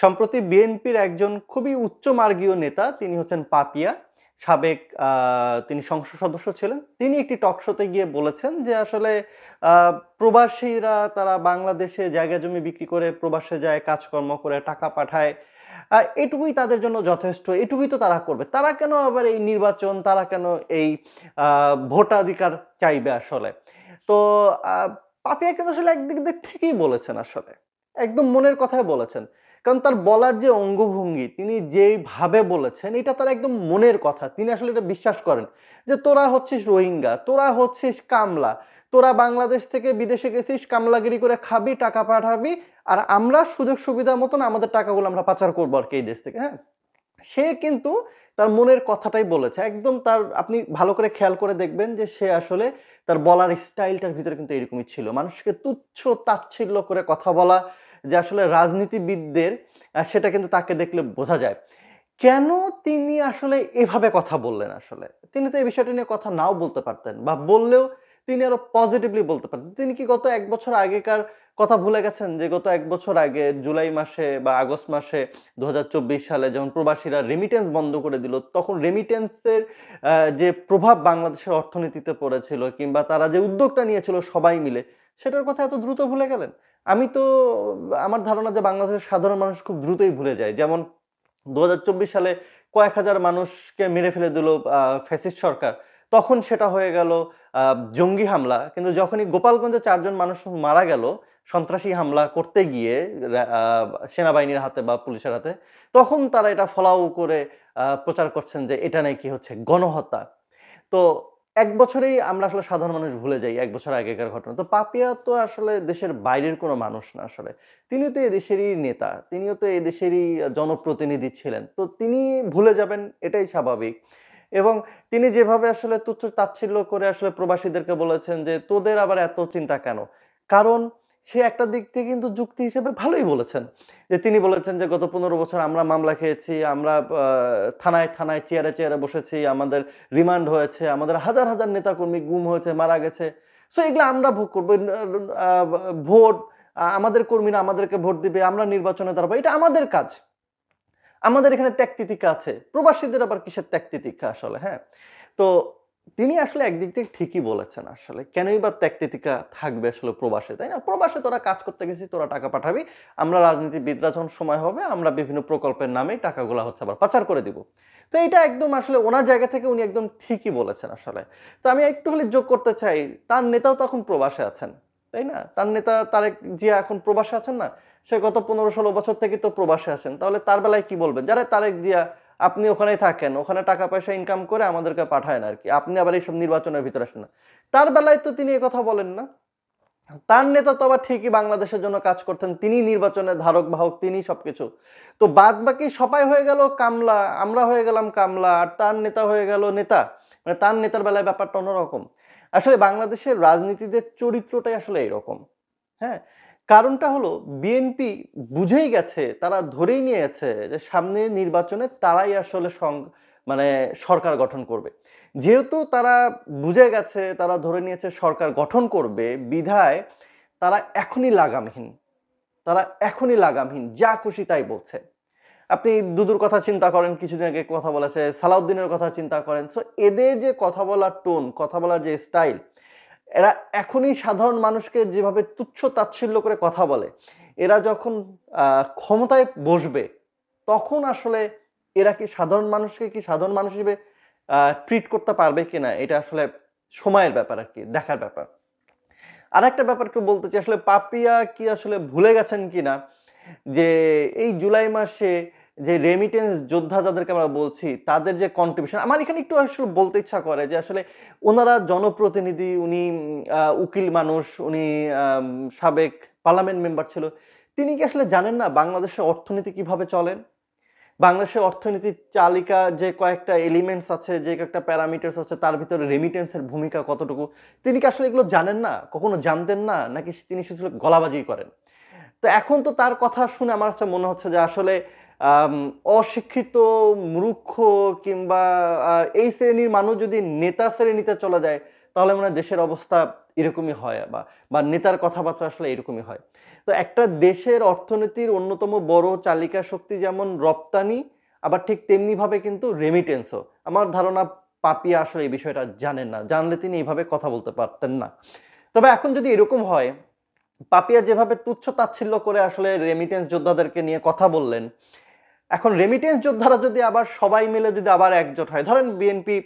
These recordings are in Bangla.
সম্প্রতি বিএনপির একজন খুবই উচ্চমার্গীয় নেতা, তিনি হচ্ছেন পাপিয়া, সাবেক তিনি সংসদ সদস্য ছিলেন। তিনি একটি টক শোতে গিয়ে বলেছেন যে আসলে প্রবাসীরা তারা বাংলাদেশে জায়গা জমি বিক্রি করে প্রবাসে যায়, কাজকর্ম করে, টাকা পাঠায়। এটুকুই তাদের জন্য যথেষ্ট, এটুকুই তো তারা করবে। তারা কেন আবার এই নির্বাচন, তারা কেন এই ভোটাধিকার চাইবে আসলে? তো পাপিয়া কিন্তু আসলে একদিক দিয়ে ঠিকই বলেছেন আসলে। একদম মনের কথাই বলেছেন। কারণ তার বলার যে অঙ্গভঙ্গি, তিনি যেইভাবে বলেছেন, এটা তার একদম মনের কথা। তিনি আসলে এটা বিশ্বাস করেন যে তোরা হচ্ছিস রোহিঙ্গা, তোরা হচ্ছিস কামলা, তোরা বাংলাদেশ থেকে বিদেশে গেছিস, কামলাগিরি করে খাবি, টাকা পাঠাবি, আর আমরা সুযোগ সুবিধা মতন আমাদের টাকাগুলো আমরা পাচার করব আর কি এই দেশ থেকে হ্যাঁ? সে কিন্তু তার মনের কথাটাই বলেছে। একদম তার, আপনি ভালো করে খেয়াল করে দেখবেন যে সে আসলে তার বলার স্টাইলটার ভিতরে কিন্তু এরকমই ছিল। মানুষকে তুচ্ছ তাচ্ছিল্য করে কথা বলা যে আসলে রাজনীতিবিদদের সেটা কিন্তু তাকে দেখলে বোঝা যায়। কেন তিনি আসলে এভাবে কথা বললেন আসলে? তিনি তো এই বিষয়টা নিয়ে কথা নাও বলতে পারতেন বা বললেও তিনি আরও পজিটিভলি বলতে পারতেন। তিনি কি গত এক বছর আগেকার কথা ভুলে গেছেন? যে গত এক বছর আগে, জুলাই মাসে বা আগস্ট মাসে দু হাজার চব্বিশ সালে যখন প্রবাসীরা রেমিটেন্স বন্ধ করে দিল, তখন রেমিটেন্সের যে প্রভাব বাংলাদেশের অর্থনীতিতে পড়েছিল কিংবা তারা যে উদ্যোগটা নিয়েছিল সবাই মিলে, সেটার কথা এত দ্রুত ভুলে গেলেন? আমি তো, আমার ধারণা যে বাংলাদেশের সাধারণ মানুষ খুব দ্রুতই ভুলে যায়। যেমন দু হাজার চব্বিশ সালে কয়েক হাজার মানুষকে মেরে ফেলে দিল ফ্যাসিস্ট সরকার। তখন সেটা হয়ে গেল জঙ্গি হামলা। কিন্তু যখনই গোপালগঞ্জে চারজন মানুষ মারা গেল, সন্ত্রাসী হামলা করতে গিয়ে সেনাবাহিনীর হাতে বা পুলিশের হাতে, তখন তারা এটা ফলাও করে প্রচার করছেন যে এটা নাকি হচ্ছে গণহত্যা। তো এক বছরেই আমরা আসলে সাধারণ মানুষ ভুলে যাই এক বছর আগেকার ঘটনা। তো পাপিয়া তো আসলে দেশের বাইরের কোনো মানুষ না আসলে। তিনিও তো এদেশেরই নেতা, তিনিও তো এদেশেরই জনপ্রতিনিধি ছিলেন। তো তিনি ভুলে যাবেন, এটাই স্বাভাবিক। এবং তিনি যেভাবে আসলে তুচ্ছ তাচ্ছিল্য করে আসলে প্রবাসীদেরকে বলেছেন যে, তোদের আবার এত চিন্তা কেন? কারণ সে একটা দিক থেকে কিন্তু যুক্তি হিসেবে ভালোই বলেছেন। যে তিনি বলেছেন যে, গত পনেরো বছর আমরা মামলা খেয়েছি, আমরা থানায় থানায় চেয়ারে চেয়ারে বসেছি, আমাদের রিমান্ড হয়েছে, আমাদের হাজার হাজার নেতাকর্মী গুম হয়েছে, মারা গেছে। সো এগুলো আমরা ভোগ করব। ভোট আমাদের কর্মীরা আমাদেরকে ভোট দিবে, আমরা নির্বাচনে দাঁড়াবো। এটা আমাদের কাজ। আমাদের এখানে ত্যাগ তিতিক্ষা আছে। প্রবাসীদের আবার কিসের ত্যাগ তিতিক্ষা আসলে হ্যাঁ? তো তিনি আসলে একদিক থেকে ঠিকই বলেছেন আসলে। কেনই বা ত্যাগ তিতিক্ষা থাকবে আসলে প্রবাসে, তাই না? প্রবাসে তোরা কাজ করতে গেছিস, তোরা টাকা পাঠাবি, আমরা রাজনীতিবিদরা যখন সময় হবে, আমরা বিভিন্ন প্রকল্পের নামে টাকাগুলো হচ্ছে আবার পাচার করে দিব। তো এটা একদম আসলে ওনার জায়গা থেকে উনি একদম ঠিকই বলেছেন আসলে। তো আমি একটু হলে যোগ করতে চাই, তার নেতাও তো এখন প্রবাসে আছেন, তাই না? তার নেতা তারেক জিয়া এখন প্রবাসে আছেন না? সে গত পনেরো ষোলো বছর থেকে তো প্রবাসে আছেন, তাহলে তার বেলায় কি বলবেন? যারা তারেক জিয়া আপনি ওখানেই থাকেন, ওখানে টাকা পয়সা ইনকাম করে আমাদেরকে পাঠায় না আর কি। আপনি আবার এইসব নির্বাচনের ভিতরে আসেন না। তার বেলায় তো তিনি কথা বলেন না। তার নেতা তো আবার ঠিকই বাংলাদেশের জন্য কাজ করতেন, তিনি নির্বাচনের ধারক, বাহক, তিনি সবকিছু। তো বাদ বাকি সবাই হয়ে গেল কামলা, আমরা হয়ে গেলাম কামলা, আর তার নেতা হয়ে গেল নেতা। মানে তার নেতার বেলায় ব্যাপারটা অন্যরকম। আসলে বাংলাদেশের রাজনীতিদের চরিত্রটাই আসলে এরকম হ্যাঁ? কারণটা হলো বিএনপি বুঝেই গেছে, তারা ধরেই নিয়েছে যে সামনে নির্বাচনে তারাই আসলে সং- মানে সরকার গঠন করবে। যেহেতু তারা বুঝে গেছে, তারা ধরে নিয়েছে সরকার গঠন করবে, বিধায় তারা এখনই লাগামহীন। তারা এখনই লাগামহীন, যা খুশি তাই বলছে। আপনি দুদুর কথা চিন্তা করেন, কিছুদিন আগে কথা বলেছে, সালাউদ্দিনের কথা চিন্তা করেন। তো এদের যে কথা বলার টোন, কথা বলার যে স্টাইল এরা এখনই সাধারণ মানুষকে যেভাবে তুচ্ছ তাচ্ছিল্য করে কথা বলে, এরা যখন ক্ষমতায় বসবে, তখন আসলে এরা কি সাধারণ মানুষকে কি সাধারণ মানুষ হিসেবে ট্রিট করতে পারবে কিনা, এটা আসলে সময়ের ব্যাপার আর কি, দেখার ব্যাপার। আর একটা ব্যাপার একটু বলতে চাই, আসলে পাপিয়া কি আসলে ভুলে গেছেন কিনা, যে এই জুলাই মাসে যে রেমিটেন্স যোদ্ধা যাদেরকে আমরা বলছি, তাদের যে কন্ট্রিবিউশন আমার এখানে একটু আসলে বলতে ইচ্ছা করে যে আসলে ওনারা জনপ্রতিনিধি, উনি উকিল মানুষ, উনি সাবেক পার্লামেন্ট মেম্বার ছিল। তিনি কি আসলে জানেন না বাংলাদেশের অর্থনীতি কীভাবে চলেন বাংলাদেশের অর্থনীতির চালিকা যে কয়েকটা এলিমেন্টস আছে, যে কয়েকটা প্যারামিটার্স আছে, তার ভিতরে রেমিটেন্সের ভূমিকা কতটুকু? তিনি কি আসলে এগুলো জানেন না? কখনো জানতেন না? নাকি তিনি শুধু গলাবাজি করেন? তো এখন তো তার কথা শুনে আমার মনে হচ্ছে যে আসলে অশিক্ষিত, মূর্খ কিংবা এই শ্রেণির মানুষ যদি নেতা শ্রেণীতে চলে যায়, তাহলে মনে দেশের অবস্থা এরকমই হয় বা বা নেতার কথাবার্তা আসলে এরকমই হয়। তো একটা দেশের অর্থনীতির অন্যতম বড় চালিকা শক্তি যেমন রপ্তানি, আবার ঠিক তেমনি ভাবে কিন্তু রেমিটেন্সও আমার ধারণা পাপিয়া আসলে এই বিষয়টা জানেন না, জানলে তিনি এইভাবে কথা বলতে পারতেন না। তবে এখন যদি এরকম হয়, পাপিয়া যেভাবে তুচ্ছ তাচ্ছিল্য করে আসলে রেমিটেন্স যোদ্ধাদেরকে নিয়ে কথা বললেন এখন রেমিটেন্স যোদ্ধারা যদি আবার সবাই মিলে যদি আবার একজোট হয়, ধরেন বিএনপি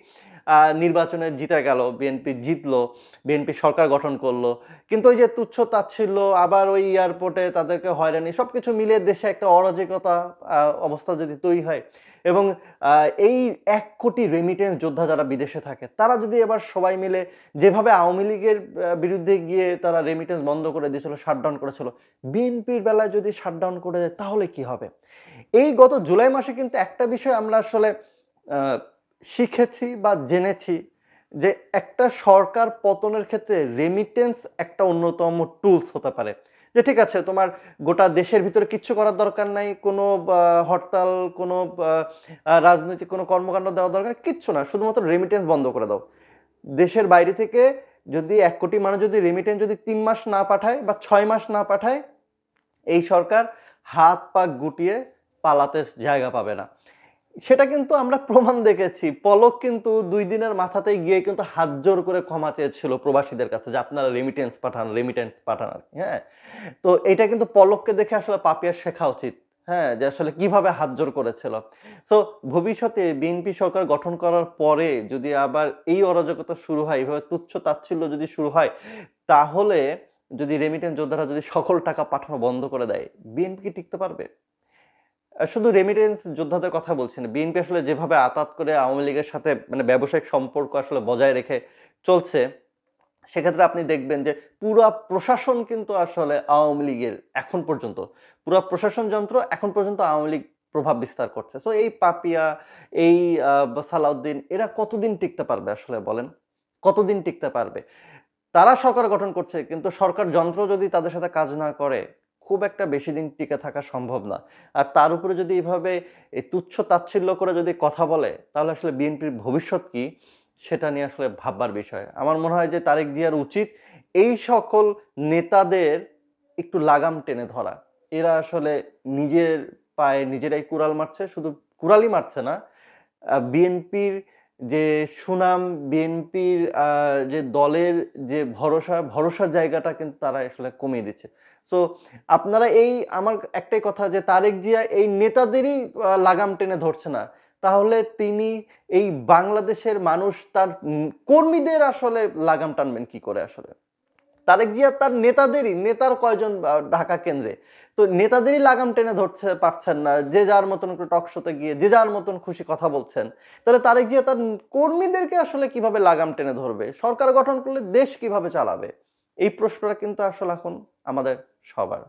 নির্বাচনে জিতে গেল বিএনপি জিতলো বিএনপি সরকার গঠন করল, কিন্তু ওই যে তুচ্ছ তাচ্ছিল্য, আবার ওই এয়ারপোর্টে তাদেরকে হয়রানি সব কিছু মিলিয়ে দেশে একটা অরাজকতা অবস্থা যদি তৈরি হয়, এবং এই এক কোটি রেমিটেন্স যোদ্ধা যারা বিদেশে থাকে, তারা যদি এবার সবাই মিলে যেভাবে আওয়ামী লীগের বিরুদ্ধে গিয়ে তারা রেমিটেন্স বন্ধ করে দিয়েছিল শাটডাউন করেছিল বিএনপির বেলায় যদি শাটডাউন করে দেয়, তাহলে কি হবে? এই গত জুলাই মাসে কিন্তু একটা বিষয় আমরা আসলে শিখেছি বা জেনেছি যে একটা সরকার পতনের ক্ষেত্রে রেমিটেন্স একটা অন্যতম টুলস হতে পারে। যে ঠিক আছে, তোমার গোটা দেশের ভিতরে কিচ্ছু করার দরকার নাই, কোনো হরতাল, কোনো রাজনৈতিক কোনো কর্মকাণ্ড দেওয়া দরকার, কিচ্ছু না, শুধুমাত্র রেমিটেন্স বন্ধ করে দাও। দেশের বাইরে থেকে যদি এক কোটি মানুষ যদি রেমিটেন্স যদি তিন মাস না পাঠায় বা ছয় মাস না পাঠায়, এই সরকার হাত পা গুটিয়ে পালাতে জায়গা পাবে না। সেটা কিন্তু আমরা প্রমাণ দেখেছি। পলক কিন্তু দুই দিনের মাথাতেই গিয়ে কিন্তু হাত জোর করে ক্ষমা চেয়েছিল প্রবাসীদের কাছে যে আপনারা রেমিটেন্স পাঠান রেমিটেন্স পাঠান আর কি, হ্যাঁ? তো এটা কিন্তু পলককে দেখে আসলে পাপিয়ার শেখা উচিত। হ্যাঁ? যে আসলে কীভাবে হাত জোর করেছিল। তো ভবিষ্যতে বিএনপি সরকার গঠন করার পরে যদি আবার এই অরাজকতা শুরু হয় এইভাবে তুচ্ছ তাচ্ছিল্য যদি শুরু হয় তাহলে যদি রেমিটেন্স যোদ্ধারা যদি সকল টাকা পাঠানো বন্ধ করে দেয় বিএনপি কি টিকতে পারবে? শুধু রেমিটেন্স যোদ্ধাদের কথা বলছি না। বিএনপি আসলে যেভাবে আতাত করে আওয়ামী লীগের সাথে মানে ব্যবসায়িক সম্পর্ক আসলে বজায় রেখে চলছে, সেক্ষেত্রে আপনি দেখবেন যে পুরা প্রশাসন কিন্তু আসলে আওয়ামী লীগের এখন পর্যন্ত, পুরা প্রশাসন যন্ত্র এখন পর্যন্ত আওয়ামী লীগ প্রভাব বিস্তার করছে। তো এই পাপিয়া, এই সালাউদ্দিন, এরা কতদিন টিকতে পারবে আসলে বলেন? কতদিন টিকতে পারবে? তারা সরকার গঠন করছে, কিন্তু সরকার যন্ত্র যদি তাদের সাথে কাজ না করে খুব একটা বেশি দিন টিকে থাকা সম্ভব না। আর তার উপরে যদি এইভাবে এই তুচ্ছ তাচ্ছিল্য করে যদি কথা বলে, তাহলে আসলে বিএনপির ভবিষ্যৎ কি, সেটা নিয়ে আসলে ভাববার বিষয়। আমার মনে হয় যে তারেক জিয়ার উচিত এই সকল নেতাদের একটু লাগাম টেনে ধরা। এরা আসলে নিজের পায়ে নিজেরাই কুড়াল মারছে, শুধু কুড়ালই মারছে না বিএনপির যে সুনাম, বিএনপির যে দলের যে ভরসা, ভরসার জায়গাটা কিন্তু তারা আসলে কমিয়ে দিচ্ছে। তো আপনারা এই আমার একটাই কথা যে তারেক জিয়া এই নেতাদেরই লাগাম টেনে ধরছে না। তাহলে তিনি এই বাংলাদেশের মানুষ তার কর্মীদের আসলে লাগাম টানবেন কি করে আসলে? তারেক জিয়া তার নেতাদেরই, নেতার কয়জন ঢাকা কেন্দ্রে? তো নেতাদেরই লাগাম টেনে ধরতে পারছেন না। যে যার মতন করে টক শোতে গিয়ে, যে যার মতন খুশি কথা বলছেন। তাহলে তারেক জিয়া তার কর্মীদেরকে আসলে কীভাবে লাগাম টেনে ধরবে? সরকার গঠন করলে দেশ কীভাবে চালাবে? এই প্রশ্নটা কিন্তু আসলে এখন আমাদের সবার